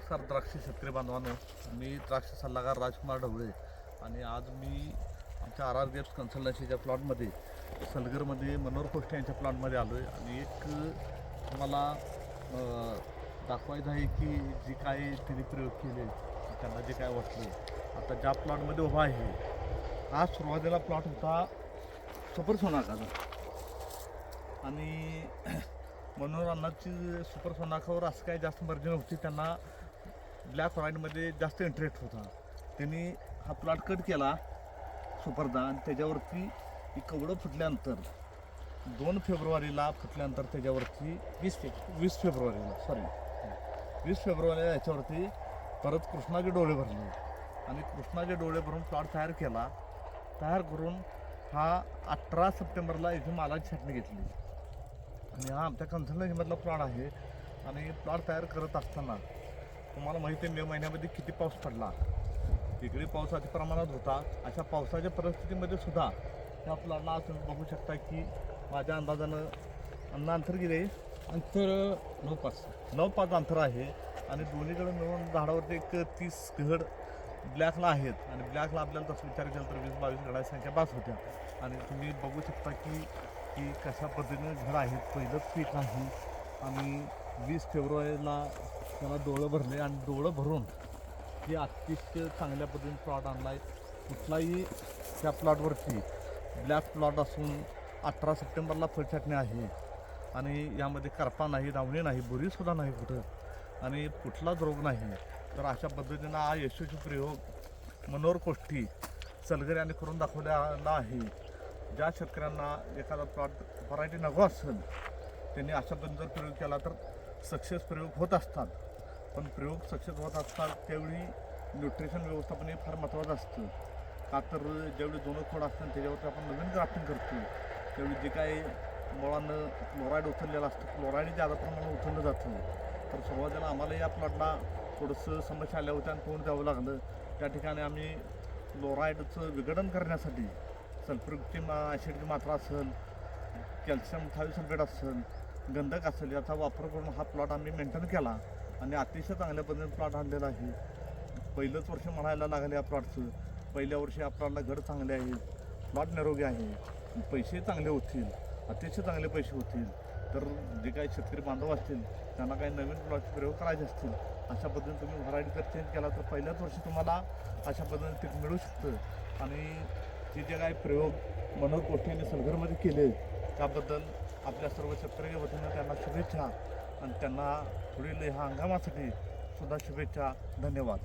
नमस्कार द्राक्ष शेतकरी बांधवांनो मी द्राक्ष सल्लागार राजकुमार ढवळे आणि आज मी आमच्या आर आर गेप्स कन्सल्टन्सीच्या प्लॉटमध्ये सलगरमध्ये मनोहर खोष्टे यांच्या प्लॉटमध्ये आलो आहे आणि एक तुम्हाला दाखवायचं आहे की जे काय त्यांनी प्रयोग केले त्यांना जे काय वाटलं. आता ज्या प्लॉटमध्ये उभा आहे हा सुरुवातीला प्लॉट होता सुपर सोनाकाचा आणि मनोहर अन्नाची सुपर सोनाकावर असं काय जास्त मर्जी नव्हती त्यांना ब्लॅक व्हाईटमध्ये जास्त इंटरेस्ट होता. त्यांनी हा प्लॉट कट केला सुपरदा आणि त्याच्यावरती कवडं फुटल्यानंतर दोन फेब्रुवारीला फुटल्यानंतर त्याच्यावरती वीस फे वीस फेब्रुवारीला सॉरी वीस फेब्रुवारीला याच्यावरती परत कृष्णाचे डोळे भरले. आणि कृष्णाचे डोळे भरून प्लॉट तयार केला. तयार करून हा अठरा सप्टेंबरला इथे मालाची छाटणी घेतली. आणि हा आमच्या कन्सल्टन्सीमधला प्लॉट आहे. आणि प्लॉट तयार करत असताना तुम्हाला माहिती आहे मे महिन्यामध्ये किती पाऊस पडला? तिकडे पाऊस अति प्रमाणात होता. अशा पावसाच्या परिस्थितीमध्ये सुद्धा त्या प्लॉटला तुम्ही बघू शकता की माझ्या अंदाजानं अन्न अंतर किती आहे? अंतर नऊ पाच. नऊ पाच अंतर आहे. आणि दोन्हीकडे मिळून झाडावरती एक तीस घड ब्लॅकला आहेत. आणि ब्लॅकला आपल्याला तसं विचार केला तर वीस बावीस घडाची संख्या बास होत्या. आणि तुम्ही बघू शकता की की कशा पद्धतीने घड आहेत. पहिलंच पीक आहे आणि वीस फेब्रुवारीला त्याला डोळं भरले आणि डोळं भरून हे अतिशय चांगल्या पद्धतीने प्लॉट आणला आहे कुठलाही त्या प्लॉटवरती ब्लॅक प्लॉट असून अठरा सप्टेंबरला फळछाटणी आहे. आणि यामध्ये करपा नाही दावणी नाही बुरीसुद्धा नाही कुठं. आणि कुठलाच रोग नाही. तर अशा पद्धतीनं हा यशस्वी प्रयोग मनोहर कोष्टी सलगऱ्याने करून दाखवलेला आहे. ज्या शेतकऱ्यांना एखादा प्लॉट व्हरायटी नको असेल त्यांनी अशा पद्धतीचा प्रयोग केला तर सक्सेस प्रयोग होत असतात. पण प्रयोग सक्सेस होत असतात त्यावेळी न्यूट्रिशन व्यवस्थापन हे फार महत्त्वाचं असतं. का तर ज्यावेळी दोन खोड असतात त्याच्यावरती आपण नवीन ग्राफ्टिंग करतो. त्यावेळी जे काही मुळानं क्लोराईड उचललेलं असतं क्लोराईड ज्यादा प्रमाणात उचललं जातं. तर सुरुवातीला आम्हाला या प्लॉटला थोडंसं समस्या आल्या होत्या आणि तोंड द्यावं लागलं. त्या ठिकाणी आम्ही क्लोराईडचं विघटन करण्यासाठी सल्फ्युरिकची मा ॲसिडची मात्रा असेल कॅल्शियम थायसल्फेट असेल गंधक असेल याचा वापर करून हा प्लॉट आम्ही मेंटेन केला. आणि अतिशय चांगल्या पद्धतीने प्लॉट आणलेला आहे. पहिलंच वर्ष म्हणायला लागले या प्लॉटचं. पहिल्या वर्षी या प्लॉटला घर चांगले आहे प्लॉट निरोगी आहे. पैसे चांगले होतील. अतिशय चांगले पैसे होतील. तर जे काही शेतकरी बांधव असतील त्यांना काही नवीन प्लॉटचे प्रयोग करायचे असतील अशा पद्धतीने तुम्ही व्हरायटी जर चेंज केला तर पहिल्याच वर्षी तुम्हाला अशा पद्धतीने पीक मिळू शकतं. आणि जे जे काही प्रयोग मनोज गोष्टी यांनी सलगरमध्ये केले त्याबद्दल आपल्या सर्व शेतकऱ्याच्या वतीनं त्यांना शुभेच्छा. आणि त्यांना पुढील ह्या हंगामासाठी सुद्धा शुभेच्छा धन्यवाद.